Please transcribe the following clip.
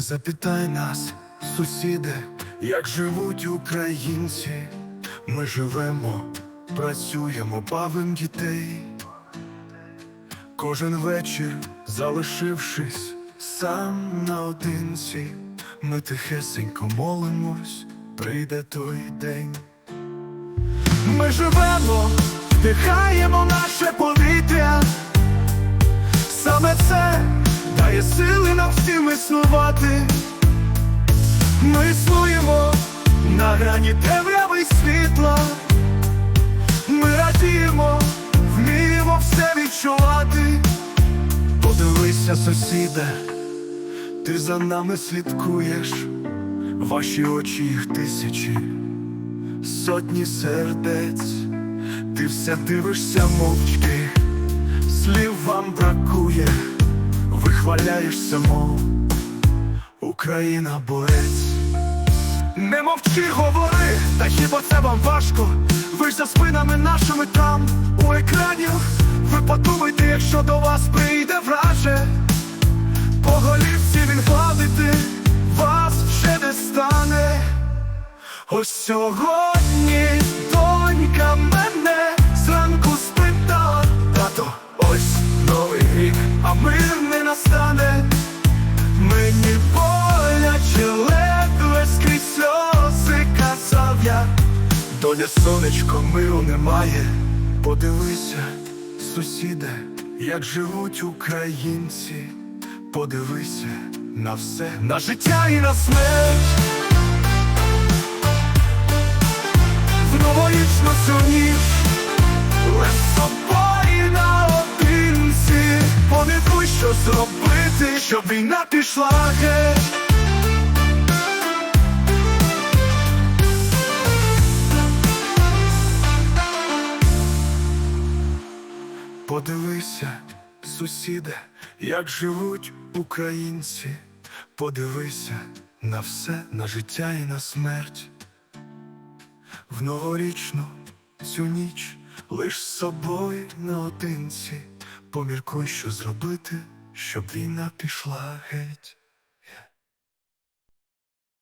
Запитай нас, сусіди, як живуть українці. Ми живемо, працюємо, бавим дітей. Кожен вечір, залишившись сам наодинці, ми тихесенько молимось, прийде той день. Ми живемо, вдихаємо наше повітря. Саме це дає сили нам всім існувати. Ми існуємо на грані темряви й світла. Ми радіємо, вміємо все відчувати. Подивися, сусіде, ти за нами слідкуєш, ваші очі їх тисячі, сотні сердець, ти все дивишся мовчки, слів вам бракує, вихваляєшся, мов Україна борець. Не мовчи, говори, та хіба це вам важко? Ви ж за спинами нашими там, у екранів. Ви подумайте, якщо до вас прийде враже, по голівці він гладити вас ще не стане. Ось сьогодні донька мене зранку спитала, тато, ось новий рік, а мир сонечко миру немає. Подивися, сусіде, як живуть українці. Подивися на все, на життя і на смерть. В новорічну цю ніч. З собою наодинці Поміркуй, що зробити, щоб війна пішла геть Подивися, сусіде, як живуть українці. Подивися на все, на життя і на смерть. В новорічну цю ніч лиш з собою наодинці. Поміркуй, що зробити, щоб війна пішла геть.